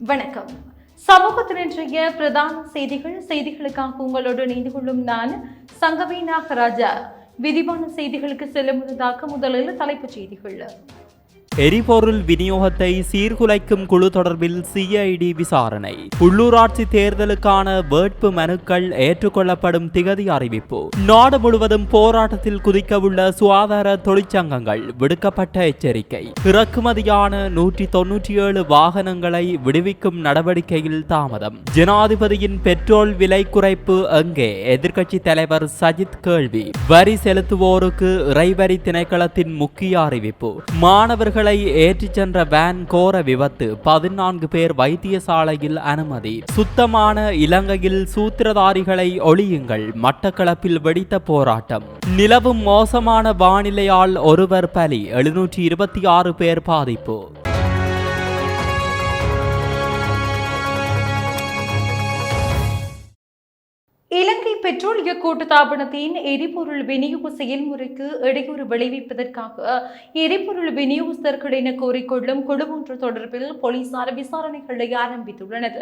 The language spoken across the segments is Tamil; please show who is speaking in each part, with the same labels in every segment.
Speaker 1: வணக்கம். சமூகத்தின் இன்றைய பிரதான செய்திகள் செய்திகளுக்காக உங்களோடு இணைந்து கொள்ளும் நான் சங்கவி நாகராஜா. விரிவான செய்திகளுக்கு செல்லும் முன்னதாக முதலில் தலைப்புச் செய்திகள்.
Speaker 2: எரிபொருள் விநியோகத்தை சீர்குலைக்கும் குழு தொடர்பில் சிஐடி விசாரணை. உள்ளூராட்சி தேர்தலுக்கான வேட்பு மனுக்கள் ஏற்றுக்கொள்ளப்படும் திகதி அறிவிப்பு. நாடு முழுவதும் போராட்டத்தில் குதிக்கவுள்ள சுகாதார தொழிற்சங்கங்கள் விடுக்கப்பட்ட எச்சரிக்கை. இறக்குமதியான நூற்றி தொன்னூற்றி ஏழு வாகனங்களை விடுவிக்கும் நடவடிக்கையில் தாமதம். ஜனாதிபதியின் பெட்ரோல் விலை குறைப்பு எங்கே? எதிர்க்கட்சி தலைவர் சஜித் கேள்வி. வரி செலுத்துவோருக்கு இறைவரி திணைக்களத்தின் முக்கிய அறிவிப்பு. மாணவர்கள் ஏற்றிச் சென்ற வேன் கோர விபத்து. பதினான்கு பேர் வைத்தியசாலையில் அனுமதி. சுத்தமான இலங்கையில் சூத்திரதாரிகளை ஒழியுங்கள். மட்டக்களப்பில் வெடித்த போராட்டம். நிலவும் மோசமான வானிலையால் ஒருவர் பலி. எழுநூற்றி இருபத்தி ஆறு பேர் பாதிப்பு.
Speaker 1: பெட்ரோலிய கூட்டுத்தாபனத்தின் எரிபொருள் விநியோக செயல்முறைக்கு இடையூறு விளைவிப்பதற்காக எரிபொருள் விநியோகஸ்தர்கள் என கோரிக்கொள்ளும் குழு ஒன்று தொடர்பில் போலீசார் விசாரணைகளை ஆரம்பித்துள்ளனர்.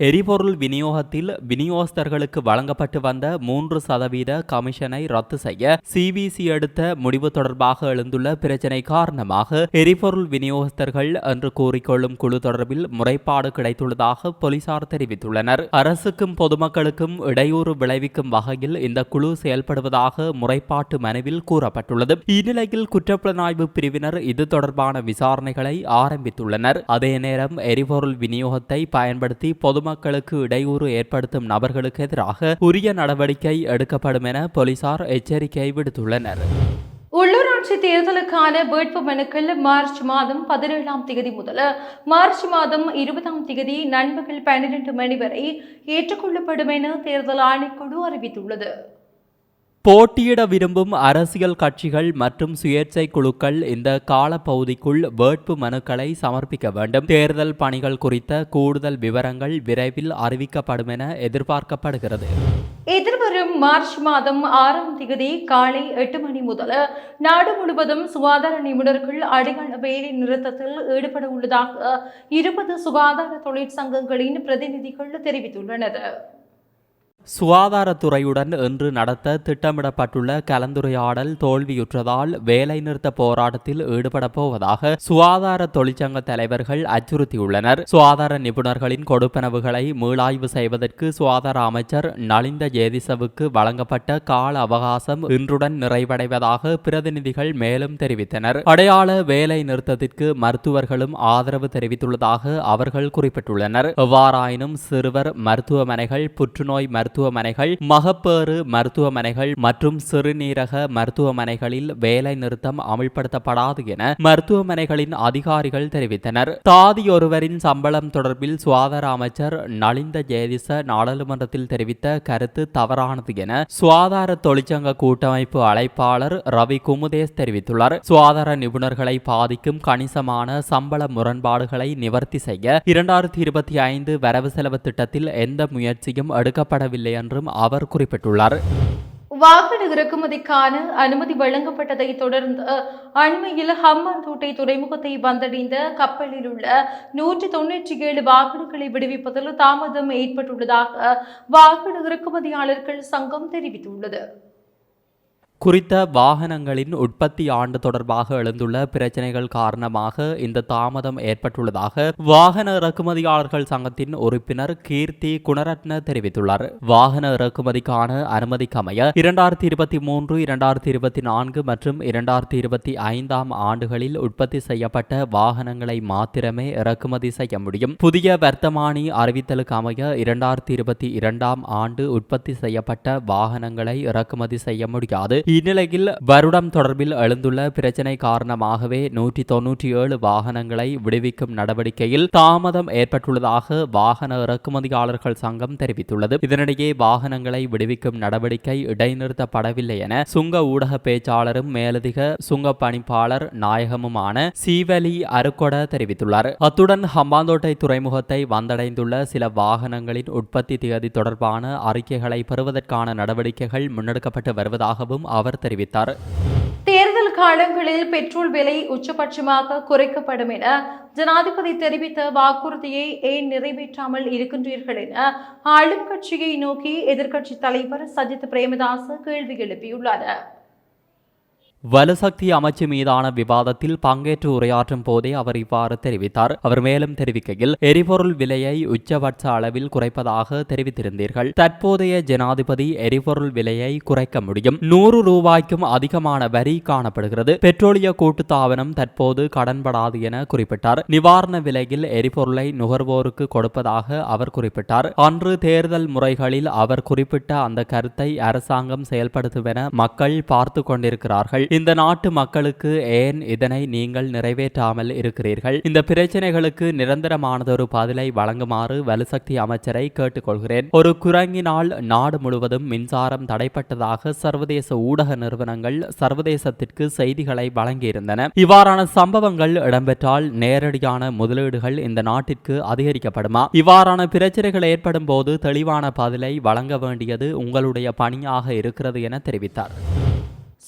Speaker 2: எரிபொருள் விநியோகத்தில் விநியோகஸ்தர்களுக்கு வழங்கப்பட்டு வந்த மூன்று சதவீத கமிஷனை ரத்து செய்ய சிபிசி எடுத்த முடிவு தொடர்பாக எழுந்துள்ள பிரச்சினை காரணமாக எரிபொருள் விநியோகஸ்தர்கள் என்று கூறிக்கொள்ளும் குழு தொடர்பில் முறைப்பாடு கிடைத்துள்ளதாக போலீசார் தெரிவித்துள்ளனர். அரசுக்கும் பொதுமக்களுக்கும் இடையூறு விளைவிக்கும் வகையில் இந்த குழு செயல்படுவதாக முறைப்பாட்டு மனுவில் கூறப்பட்டுள்ளது. இந்நிலையில் குற்றப்புலனாய்வு பிரிவினர் இது தொடர்பான விசாரணைகளை ஆரம்பித்துள்ளனர். அதே நேரம் எரிபொருள் விநியோகத்தை பயன்படுத்தி பொது பொதுமக்களுக்கு இடையூறு ஏற்படுத்தும் நபர்களுக்கு எதிராக உரிய நடவடிக்கை எடுக்கப்படும் என போலீசார் எச்சரிக்கை விடுத்துள்ளனர்.
Speaker 1: உள்ளூராட்சி தேர்தலுக்கான வேட்பு மனுக்கள் மார்ச் மாதம் பதினேழாம் தேதி முதல் மார்ச் மாதம் இருபதாம் தேதி நண்பகல் பன்னிரண்டு மணி வரை ஏற்றுக்கொள்ளப்படும் என தேர்தல் ஆணைக்குழு அறிவித்துள்ளது.
Speaker 2: போட்டியிட விரும்பும் அரசியல் கட்சிகள் மற்றும் சுயேட்சை குழுக்கள் இந்த காலப்பகுதிக்குள் வேட்பு மனுக்களை சமர்ப்பிக்க வேண்டும். தேர்தல் பணிகள் குறித்த கூடுதல் விவரங்கள் விரைவில் அறிவிக்கப்படும் என எதிர்பார்க்கப்படுகிறது.
Speaker 1: எதிர்வரும் மார்ச் மாதம் ஆறாம் தேதி காலை எட்டு மணி முதல் நாடு முழுவதும் சுகாதார நிபுணர்கள் அடையாள வேலை நிறுத்தத்தில் ஈடுபட உள்ளதாக இருபது சுகாதார தொழிற்சங்கங்களின் பிரதிநிதிகள் தெரிவித்துள்ளனர்.
Speaker 2: சுகாதாரத்துறையுடன் இன்று நடத்த திட்டமிடப்பட்டுள்ள கலந்துரையாடல் தோல்வியுற்றதால் வேலைநிறுத்த போராட்டத்தில் ஈடுபட போவதாக சுகாதார தொழிற்சங்க தலைவர்கள் அச்சுறுத்தியுள்ளனர். சுகாதார நிபுணர்களின் கொடுப்பனவுகளை மீளாய்வு செய்வதற்கு சுகாதார அமைச்சர் நலிந்த ஜேதிசவுக்கு வழங்கப்பட்ட கால அவகாசம் இன்றுடன் நிறைவடைவதாக பிரதிநிதிகள் மேலும் தெரிவித்தனர். அடையாள வேலை நிறுத்தத்திற்கு மருத்துவர்களும் ஆதரவு தெரிவித்துள்ளதாக அவர்கள் குறிப்பிட்டுள்ளனர். எவ்வாறாயினும் சிறுவர் மருத்துவமனைகள் புற்றுநோய் மருத்துவ மருத்துவமனைகள் மகப்பேறு மருத்துவமனைகள் மற்றும் சிறுநீரக மருத்துவமனைகளில் வேலை நிறுத்தம் அமல்படுத்தப்படாது என மருத்துவமனைகளின் அதிகாரிகள் தெரிவித்தனர். தாதி ஒருவரின் சம்பளம் தொடர்பில் சுகாதார அமைச்சர் நலிந்த ஜெயதிச நாடாளுமன்றத்தில் தெரிவித்த கருத்து தவறானது என சுகாதார தொழிற்சங்க கூட்டமைப்பு அழைப்பாளர் ரவி குமுதேஸ் தெரிவித்துள்ளார். சுகாதார நிபுணர்களை பாதிக்கும் கணிசமான சம்பள முரண்பாடுகளை நிவர்த்தி செய்ய இரண்டாயிரத்தி இருபத்தி ஐந்து வரவு செலவு திட்டத்தில் எந்த முயற்சியும் எடுக்கப்படவில்லை இல்லை என்றும் அவர் குறிப்பிட்டுள்ளார்.
Speaker 1: வாகன இறக்குமதிக்கான அனுமதி வழங்கப்பட்டதை தொடர்ந்து அண்மையில் ஹம்பாந்தோட்டை துறைமுகத்தை வந்தடைந்த கப்பலில் உள்ள நூற்றி தொன்னூற்றி ஏழு வாகனங்களை விடுவிப்பதில் தாமதம் ஏற்பட்டுள்ளதாக வாகன இறக்குமதியாளர்கள் சங்கம் தெரிவித்துள்ளது.
Speaker 2: குறித்த வாகனங்களின் உற்பத்தி ஆண்டு தொடர்பாக எழுந்துள்ள பிரச்சனைகள் காரணமாக இந்த தாமதம் ஏற்பட்டுள்ளதாக வாகன இறக்குமதியாளர்கள் சங்கத்தின் உறுப்பினர் கீர்த்தி குணரத்ன தெரிவித்துள்ளார். வாகன இறக்குமதிக்கான அனுமதிக்கமைய இரண்டாயிரத்தி இருபத்தி மூன்று இரண்டாயிரத்தி இருபத்தி நான்கு மற்றும் இரண்டாயிரத்தி இருபத்தி ஐந்தாம் ஆண்டுகளில் உற்பத்தி செய்யப்பட்ட வாகனங்களை மாத்திரமே இறக்குமதி செய்ய முடியும். புதிய வர்த்தமானி அறிவித்தலுக்கு அமைய இரண்டாயிரத்தி இருபத்தி இரண்டாம் ஆண்டு உற்பத்தி செய்யப்பட்ட வாகனங்களை இறக்குமதி செய்ய முடியாது. இந்நிலையில் வருடம் தொடர்பில் எழுந்துள்ள பிரச்சினை காரணமாகவே நூற்றி தொன்னூற்றி ஏழு வாகனங்களை விடுவிக்கும் நடவடிக்கையில் தாமதம் ஏற்பட்டுள்ளதாக வாகன இறக்குமதியாளர்கள் சங்கம் தெரிவித்துள்ளது. இதனிடையே வாகனங்களை விடுவிக்கும் நடவடிக்கை இடைநிறுத்தப்படவில்லை என சுங்க ஊடக பேச்சாளரும் மேலதிக சுங்க பணிப்பாளர் நாயகமுமான சீவலி அருக்கொட தெரிவித்துள்ளார். அத்துடன் ஹம்பாந்தோட்டை துறைமுகத்தை வந்தடைந்துள்ள சில வாகனங்களின் உற்பத்தி தேதி தொடர்பான அறிக்கைகளை பெறுவதற்கான நடவடிக்கைகள் முன்னெடுக்கப்பட்டு வருவதாகவும் அவர் தெரிவித்தார்.
Speaker 1: தேர்தல் காலங்களில் பெட்ரோல் விலை உச்சபட்சமாக குறைக்கப்படும் என ஜனாதிபதி தெரிவித்த வாக்குறுதியை ஏன் நிறைவேற்றாமல் இருக்கின்றீர்கள் என ஆளும் கட்சியை நோக்கி எதிர்க்கட்சி தலைவர் சஜித் பிரேமதாஸ் கேள்வி எழுப்பியுள்ளார்.
Speaker 2: வலுசக்தி அமைச்சு மீதான விவாதத்தில் பங்கேற்று உரையாற்றும் போதே அவர் இவ்வாறு தெரிவித்தார். அவர் மேலும் தெரிவிக்கையில் எரிபொருள் விலையை உச்சபட்ச அளவில் குறைப்பதாக தெரிவித்திருந்தீர்கள். தற்போதைய ஜனாதிபதி எரிபொருள் விலையை குறைக்க முடியும். நூறு ரூபாய்க்கும் அதிகமான வரி காணப்படுகிறது. பெட்ரோலிய கூட்டுத்தாபனம் தற்போது கடன்படாது என குறிப்பிட்டார். நிவாரண விலையில் எரிபொருளை நுகர்வோருக்கு கொடுப்பதாக அவர் குறிப்பிட்டார். அன்று தேர்தல் முறைகளில் அவர் குறிப்பிட்ட அந்த கருத்தை அரசாங்கம் செயல்படுத்தும் என மக்கள் பார்த்து கொண்டிருக்கிறார்கள். இந்த நாட்டு மக்களுக்கு ஏன் இதனை நீங்கள் நிறைவேற்றாமல் இருக்கிறீர்கள்? இந்த பிரச்சனைகளுக்கு நிரந்தரமானதொரு பதிலை வழங்குமாறு வலுசக்தி அமைச்சரை கேட்டுக்கொள்கிறேன். ஒரு குரங்கினால் நாடு முழுவதும் மின்சாரம் தடைப்பட்டதாக சர்வதேச ஊடக நிறுவனங்கள் சர்வதேசத்திற்கு செய்திகளை வழங்கியிருந்தன. இவ்வாறான சம்பவங்கள் இடம்பெற்றால் நேரடியான முதலீடுகள் இந்த நாட்டிற்கு அதிகரிக்கப்படுமா? இவ்வாறான பிரச்சனைகள் ஏற்படும் போது தெளிவான பதிலை வழங்க வேண்டியது உங்களுடைய பணியாக இருக்கிறது என தெரிவித்தார்.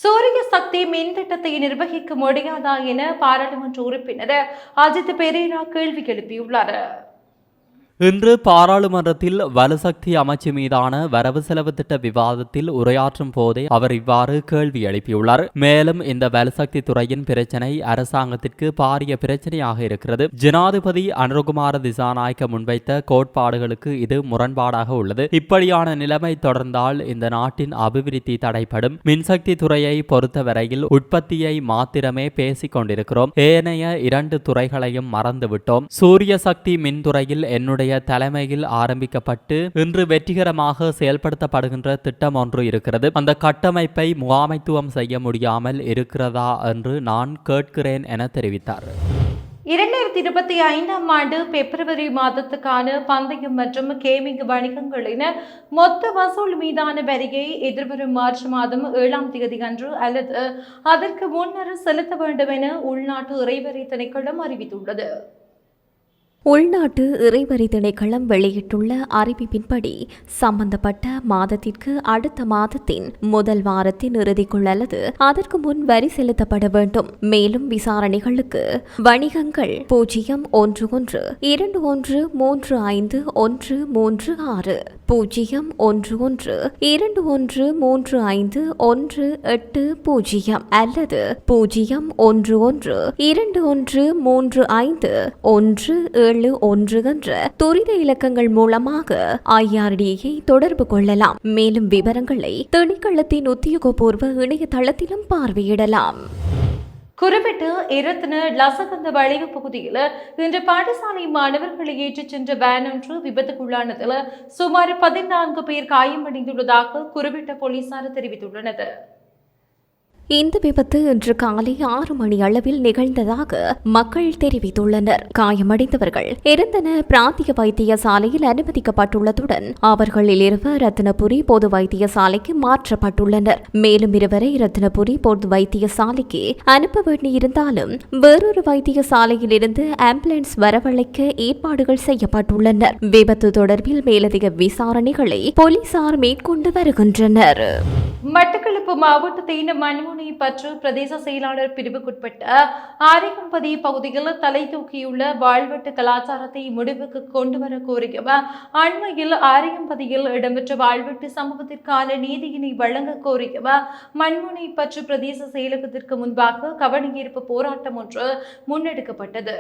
Speaker 1: சூரிய சக்தி மின் திட்டத்தை நிர்வகிக்க முடியாதா என பாராளுமன்ற உறுப்பினர் அஜித் பெரேரா கேள்வி எழுப்பியுள்ளார்.
Speaker 2: இன்று பாராளுமன்றத்தில் வலுசக்தி அமைச்சு மீதான வரவு செலவு திட்ட விவாதத்தில் உரையாற்றும் போதே அவர் இவ்வாறு கேள்வி எழுப்பியுள்ளார். மேலும் இந்த வலுசக்தி துறையின் பிரச்சினை அரசாங்கத்திற்கு பாரிய பிரச்சனையாக இருக்கிறது. ஜனாதிபதி அனுகுமார திசாநாயக்க முன்வைத்த கோட்பாடுகளுக்கு இது முரண்பாடாக உள்ளது. இப்படியான நிலைமை தொடர்ந்தால் இந்த நாட்டின் அபிவிருத்தி தடைப்படும் மின்சக்தி துறையை பொறுத்தவரையில் உற்பத்தியை மாத்திரமே பேசிக் கொண்டிருக்கிறோம். ஏனைய இரண்டு துறைகளையும் மறந்துவிட்டோம். சூரிய சக்தி மின்துறையில் என்னுடைய தலைமையில் ஆரம்பிக்கப்பட்டு இன்று வெற்றிகரமாக செயல்படுத்தப்படுகின்ற திட்டம் ஒன்று இருக்கிறது. அந்த கட்டமைப்பை முகாமைத்துவம் செய்ய முடியாமல் இருக்கிறதா என்று நான் கேட்கிறேன் என தெரிவித்தார்.
Speaker 1: இரண்டாயிரத்தி இருபத்தி ஐந்தாம் ஆண்டு பிப்ரவரி மாதத்துக்கான பந்தயம் மற்றும் கேமிங் வணிகங்களின் மொத்த வசூல் மீதான வரியை எதிர்வரும் மார்ச் மாதம் ஏழாம் தேதி அன்று அல்லது அதற்கு முன்னர் செலுத்த வேண்டும் என உள்நாட்டு இறைவரி திணைக்களம் அறிவித்துள்ளது.
Speaker 3: உள்நாட்டு இறைவரி திணைக்களம் வெளியிட்டுள்ள அறிவிப்பின்படி சம்பந்தப்பட்ட மாதத்திற்கு அடுத்த மாதத்தின் முதல் வாரத்தின் இறுதிக்குள் அல்லது அதற்கு முன் வரி செலுத்தப்பட வேண்டும். மேலும் விசாரணைகளுக்கு வணிகங்கள் பூஜ்ஜியம் ஒன்று ஒன்று இரண்டு ஒன்று மூன்று ஐந்து ஒன்று மூன்று ஆறு பூஜ்ஜியம் ஒன்று ஒன்று இரண்டு ஒன்று மூன்று ஐந்து ஒன்று எட்டு பூஜ்ஜியம் அல்லது பூஜ்ஜியம் ஒன்று ஒன்று இரண்டு ஒன்று மூன்று ஐந்து ஒன்று ஏழு ஒன்று என்ற துரித இலக்கங்கள் மூலமாக ஐஆர்டியை தொடர்பு கொள்ளலாம். மேலும் விவரங்களை திணைக்களத்தின் உத்தியோகபூர்வ இணையதளத்திலும் பார்வையிடலாம்.
Speaker 1: குறிப்பிட்டு இரத்தின லசகந்த வளைவு பகுதியில் இன்று பாடசாலை மாணவர்களை ஏற்றிச் சென்ற வேன் ஒன்று விபத்துக்குள்ளானதில் சுமார் பதினான்கு பேர் காயமடைந்துள்ளதாக குறிப்பிட்ட போலீசார் தெரிவித்துள்ளனர்.
Speaker 3: இந்த விபத்து இன்று காலை ஆறு மணி அளவில் நிகழ்ந்ததாக மக்கள் தெரிவித்துள்ளனர். காயமடைந்தவர்கள் இருந்தன. பிராந்திய வைத்தியசாலையில் அனுமதிக்கப்பட்டுள்ளதுடன் அவர்களில் இருவர் ரத்தினபுரி பொது வைத்தியசாலைக்கு மாற்றப்பட்டுள்ளனர். மேலும் இருவரை ரத்தினபுரி பொது வைத்தியசாலைக்கு அனுப்ப வேண்டியிருந்தாலும் வேறொரு வைத்தியசாலையில் இருந்து ஆம்புலன்ஸ் வரவழைக்க ஏற்பாடுகள் செய்யப்பட்டுள்ளன விபத்து தொடர்பில் மேலதிக விசாரணைகளை போலீசார் மேற்கொண்டு வருகின்றனர்.
Speaker 1: மட்டக்களப்பு மாவட்டத்தின் மண்முனை பற்று பிரதேச செயலாளர் பிரிவுக்குட்பட்ட ஆரியம்பதி பகுதியில் தலை தூக்கியுள்ள வாழ்வெட்டு கலாச்சாரத்தை முடிவுக்கு கொண்டு வர கோரியும் அண்மையில் ஆரியம்பதியில் இடம்பெற்ற வாழ்வெட்டு சம்பவத்திற்கான நீதியினை வழங்க கோரியும் மண்முனை பற்று பிரதேச செயலகத்திற்கு முன்பாக கவனஈர்ப்பு போராட்டம் ஒன்று முன்னெடுக்கப்பட்டது.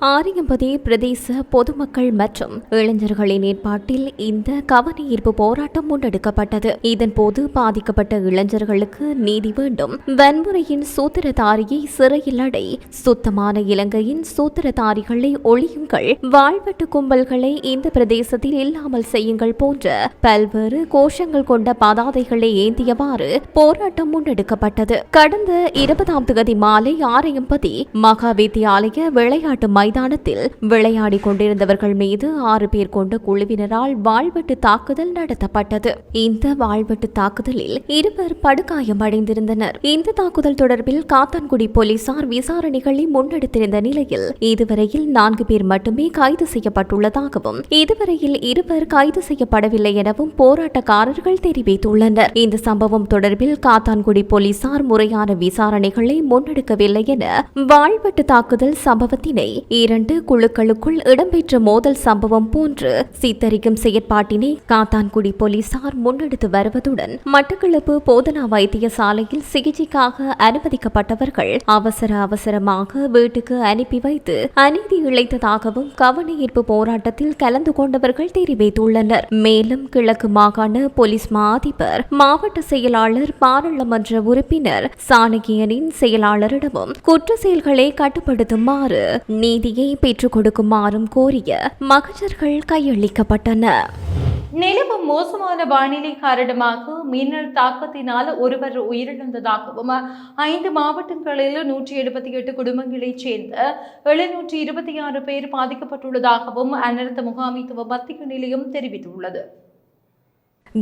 Speaker 3: ஆரியம்பதி பிரதேச பொதுமக்கள் மற்றும் இளைஞர்களின் ஏற்பாட்டில் இந்த கவன ஈர்ப்பு போராட்டம் முன்னெடுக்கப்பட்டது. இதன்போது பாதிக்கப்பட்ட இளைஞர்களுக்கு நீதி வேண்டும். வன்முறையின் சூத்திரதாரியை சிறையில் அடை. சுத்தமான இலங்கையின் சூத்திரதாரிகளை ஒழியுங்கள். வாழ்வெட்டு கும்பல்களை இந்த பிரதேசத்தில் இல்லாமல் செய்யுங்கள் போன்ற பல்வேறு கோஷங்கள் கொண்ட பதாதைகளை ஏந்தியவாறு போராட்டம் முன்னெடுக்கப்பட்டது. கடந்த இருபதாம் தேதி மாலை ஆரையம்பதி மகா வித்தியாலய விளையாட்டு மைதானத்தில் விளையாடி கொண்டிருந்தவர்கள் மீது ஆறு பேர் கொண்ட குழுவினரால் வாழ்வெட்டு தாக்குதல் நடத்தப்பட்டது. இந்த வாழ்வெட்டு தாக்குதலில் இருவர் படுகாயமடைந்திருந்தனர் இந்த தாக்குதல் தொடர்பில் காத்தான்குடி போலீசார் விசாரணைகளை முன்னெடுத்திருந்த நிலையில் இதுவரையில் நான்கு பேர் மட்டுமே கைது செய்யப்பட்டுள்ளதாகவும் இதுவரையில் இருவர் கைது செய்யப்படவில்லை எனவும் போராட்டக்காரர்கள் தெரிவித்துள்ளனர். இந்த சம்பவம் தொடர்பில் காத்தான்குடி போலீசார் முறையான விசாரணைகளை முன்னெடுக்கவில்லை என வாழ்வெட்டு தாக்குதல் சம்பவத்தினை இரண்டு குழுக்களுக்குள் இடம்பெற்ற மோதல் சம்பவம் போன்று சித்தரிக்கும் செயற்பாட்டினை காத்தான்குடி போலீசார் முன்னெடுத்து வருவதுடன் மட்டக்களப்பு போதனா வைத்தியசாலையில் சிகிச்சைக்காக அனுமதிக்கப்பட்டவர்கள் அவசர அவசரமாக வீட்டுக்கு அனுப்பி வைத்து அநீதி இழைத்ததாகவும் கவன ஈர்ப்பு போராட்டத்தில் கலந்து கொண்டவர்கள் தெரிவித்துள்ளனர். மேலும் கிழக்கு மாகாண போலீஸ் மா அதிபர் மாவட்ட செயலாளர் பாராளுமன்ற உறுப்பினர் சாணகியனின் செயலாளரிடமும் குற்ற செயல்களை கட்டுப்படுத்துமாறு நீதியை பெற்றுக் கொடுக்குமாறும் கோரிய மகஜர்கள் கையளிக்கப்பட்டன.
Speaker 1: நிலவும் மோசமான வானிலை காரணமாக மின்னல் தாக்கத்தினால் ஒருவர் உயிரிழந்ததாகவும் ஐந்து மாவட்டங்களில் நூற்றி எழுபத்தி எட்டு குடும்பங்களைச் சேர்ந்த எழுநூற்றி இருபத்தி ஆறு பேர் பாதிக்கப்பட்டுள்ளதாகவும் அனர்த்த முகாமைத்துவ மத்திய நிலையம் தெரிவித்துள்ளது.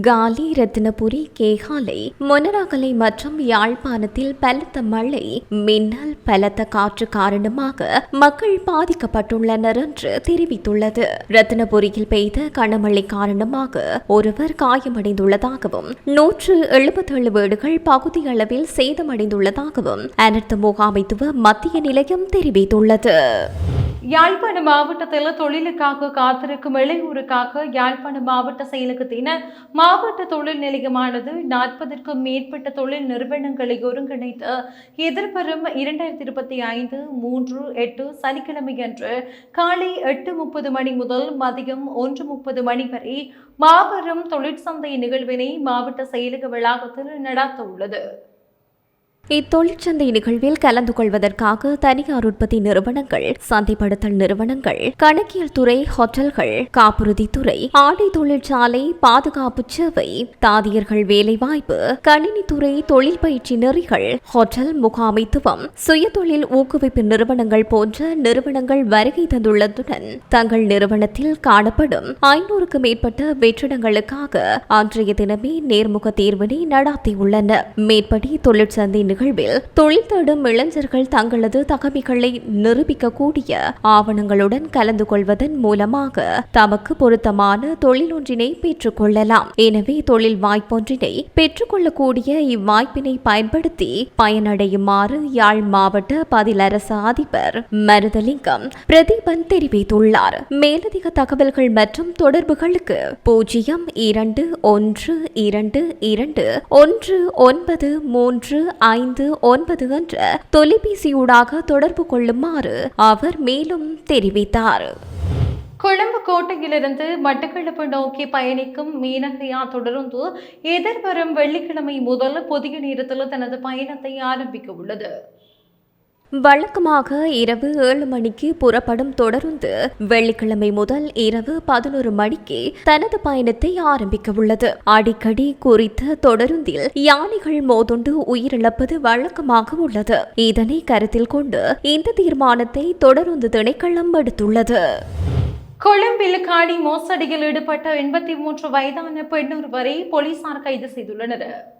Speaker 3: காலி ரத்தினபுரி கேகாலை மொனராகலை மற்றும் யாழ்ப்பாணத்தில் பலத்த மழை மின்னல் பலத்த காற்று காரணமாக மக்கள் பாதிக்கப்பட்டுள்ளனர் என்று தெரிவித்துள்ளது. ரத்தினபுரியில் பெய்த கனமழை காரணமாக ஒருவர் காயமடைந்துள்ளதாகவும் நூற்று எழுபத்தேழு வீடுகள் பகுதியளவில் சேதமடைந்துள்ளதாகவும் அனர்த்த முகாமைத்துவ மத்திய நிலையம் தெரிவித்துள்ளது.
Speaker 1: யாழ்ப்பாண மாவட்டத்தில் தொழிலுக்காக காத்திருக்கும் இளையூருக்காக யாழ்ப்பாண மாவட்ட செயலகத்தின் மாவட்ட தொழில் நிலையமானது நாற்பதற்கும் மேற்பட்ட தொழில் நிறுவனங்களை ஒருங்கிணைத்து எதிர்வரும் இரண்டாயிரத்தி இருபத்தி ஐந்து மூன்று எட்டு சனிக்கிழமை அன்று காலை எட்டு முப்பது மணி முதல் மதியம் ஒன்று முப்பது மணி வரை மாபெரும் தொழிற்சந்தை நிகழ்வினை மாவட்ட செயலக வளாகத்தில் நடத்த உள்ளது
Speaker 3: இத்தொழிற்சந்தை நிகழ்வில் கலந்து கொள்வதற்காக தனியார் உற்பத்தி நிறுவனங்கள் சந்தைப்படுத்தல் நிறுவனங்கள் கணக்கியல் துறை ஹோட்டல்கள் காப்புறுதி துறை ஆடை தொழிற்சாலை பாதுகாப்பு சேவை தாதியர்கள் வேலைவாய்ப்பு கணினித்துறை தொழில் பயிற்சி நெறிகள் ஹோட்டல் முகாமைத்துவம் சுயதொழில் ஊக்குவிப்பு நிறுவனங்கள் போன்ற நிறுவனங்கள் வருகை தந்துள்ளதுடன் தங்கள் நிறுவனத்தில் காணப்படும் ஐநூறுக்கு மேற்பட்ட வெற்றிடங்களுக்காக அன்றைய தினமே நேர்முக தேர்வினை நடாத்தியுள்ளன மேற்படி தொழிற்சந்தை நிகழ்வில் தொழில் தேடும் இளைஞர்கள் தங்களது தகமைகளை நிரூபிக்கக்கூடிய ஆவணங்களுடன் கலந்து கொள்வதன் மூலமாக தமக்கு பொருத்தமான தொழிலொன்றினை பெற்றுக்கொள்ளலாம் எனவே தொழில் வாய்ப்பொன்றினை பெற்றுக்கொள்ளக்கூடிய இவ்வாய்ப்பினை பயன்படுத்தி பயனடையுமாறு யாழ் மாவட்ட பதிலரச அதிபர் மருதலிங்கம் பிரதீபன் தெரிவித்துள்ளார். மேலதிக தகவல்கள் மற்றும் தொடர்புகளுக்கு பூஜ்ஜியம் இரண்டு ஒன்று இரண்டு இரண்டு ஒன்று ஒன்பது மூன்று ஐந்து ஒன்பது என்ற தொலைபேசியூடாக தொடர்பு கொள்ளுமாறு அவர் மேலும் தெரிவித்தார்.
Speaker 1: கொழும்பு கோட்டையிலிருந்து மட்டக்களப்பு நோக்கி பயணிக்கும் மீனகையா தொடர்ந்து எதிர்வரும் வெள்ளிக்கிழமை முதல் புதிய நேரத்தில் தனது பயணத்தை ஆரம்பிக்க உள்ளது.
Speaker 3: வழக்கமாக இரவு ஏழு மணிக்கு புறப்படும் தொடருந்து வெள்ளிக்கிழமை முதல் இரவு பதினோரு மணிக்கு தனது பயணத்தை ஆரம்பிக்க உள்ளது. அடிக்கடி குறித்த தொடருந்தில் யானைகள் மோதுண்டு உயிரிழப்பது வழக்கமாக உள்ளது. இதனை கருத்தில் கொண்டு இந்த தீர்மானத்தை தொடருந்து திணைக்களம் எடுத்துள்ளது.
Speaker 1: கொழும்பில் காணி மோசடியில் ஈடுபட்ட எண்பத்தி மூன்று வயதான பெண் ஒருவரை போலீசார் கைது செய்துள்ளனர்.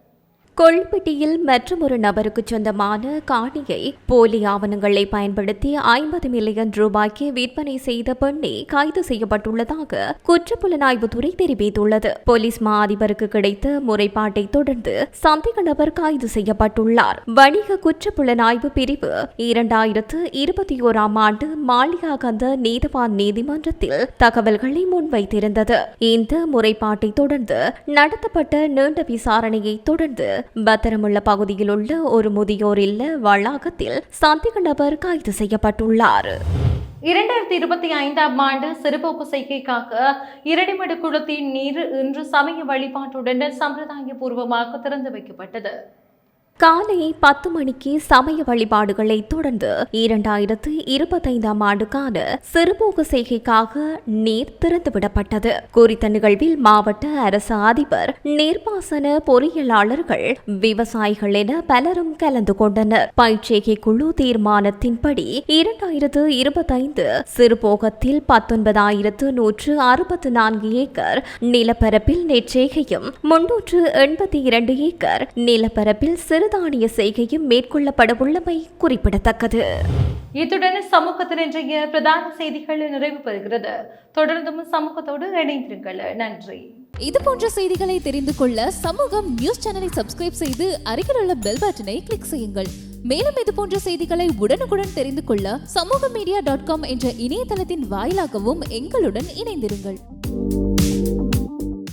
Speaker 3: கொள்ளிப்பட்டியில் மற்றொரு நபருக்கு சொந்தமான காணியை போலி ஆவணங்களை பயன்படுத்தி ஐம்பது மில்லியன் ரூபாய்க்கு விற்பனை செய்த பெண்ணே கைது செய்யப்பட்டுள்ளதாக குற்றப்புலனாய்வுத்துறை தெரிவித்துள்ளது. போலீஸ் மா அதிபருக்கு கிடைத்த முறைப்பாட்டை தொடர்ந்து சந்தேக நபர் கைது செய்யப்பட்டுள்ளார். வணிக குற்றப்புலனாய்வு பிரிவு இரண்டாயிரத்து இருபத்தி ஓராம் ஆண்டு மாளிகாகந்த நீதவான் நீதிமன்றத்தில் தகவல்களை முன்வைத்திருந்தது. இந்த முறைப்பாட்டை தொடர்ந்து நடத்தப்பட்ட நீண்ட விசாரணையை தொடர்ந்து பத்திரமுள்ள பகுதியில் உள்ள ஒரு முதியோர் இல்ல வளாகத்தில் சந்தேக நபர் கைது செய்யப்பட்டுள்ளார்.
Speaker 1: இரண்டாயிரத்தி இருபத்தி ஐந்தாம் ஆண்டு சிறுபோக்கு செய்கைக்காக இரடிமடு குளத்தின் நீர் இன்று சமய வழிபாட்டுடன் சம்பிரதாய பூர்வமாக திறந்து வைக்கப்பட்டது.
Speaker 3: காலை பத்து மணிக்கு சமய வழிபாடுகளை தொடர்ந்து இரண்டாயிரத்து இருபத்தைந்தாம் ஆண்டுக்கான சிறுபோக செய்கைக்காக நீர் திறந்துவிடப்பட்டது. குறித்த நிகழ்வில் மாவட்ட அரசு அதிபர் நீர்ப்பாசன பொறியியலாளர்கள் விவசாயிகள் என பலரும் கலந்து கொண்டனர். பயிற்சிகை குழு தீர்மானத்தின்படி இரண்டாயிரத்து இருபத்தைந்து சிறுபோகத்தில் பத்தொன்பதாயிரத்து நூற்று அறுபத்து நான்கு ஏக்கர் நிலப்பரப்பில் நெற்செய்கையும் முன்னூற்று எண்பத்தி இரண்டு ஏக்கர் நிலப்பரப்பில் சிறு சிறுதானிய செய்கையும் மேற்கொள்ளப்படவுள்ளமை குறிப்பிடத்தக்கது.
Speaker 1: இத்துடன் சமூகத்தின் இன்றைய பிரதான செய்திகள் நிறைவு பெறுகிறது. தொடர்ந்தும் சமூகத்தோடு இணைந்திருங்கள். நன்றி.
Speaker 4: இது போன்ற செய்திகளை தெரிந்து கொள்ள சமூகம் நியூஸ் சேனலை சப்ஸ்கிரைப் செய்து அருகில் உள்ள பெல் பட்டனை கிளிக் செய்யுங்கள். மேலும் இது போன்ற செய்திகளை உடனுக்குடன் தெரிந்து கொள்ள சமூக மீடியா டாட் காம் என்ற இணையதளத்தின் வாயிலாகவும் எங்களுடன் இணைந்திருங்கள்.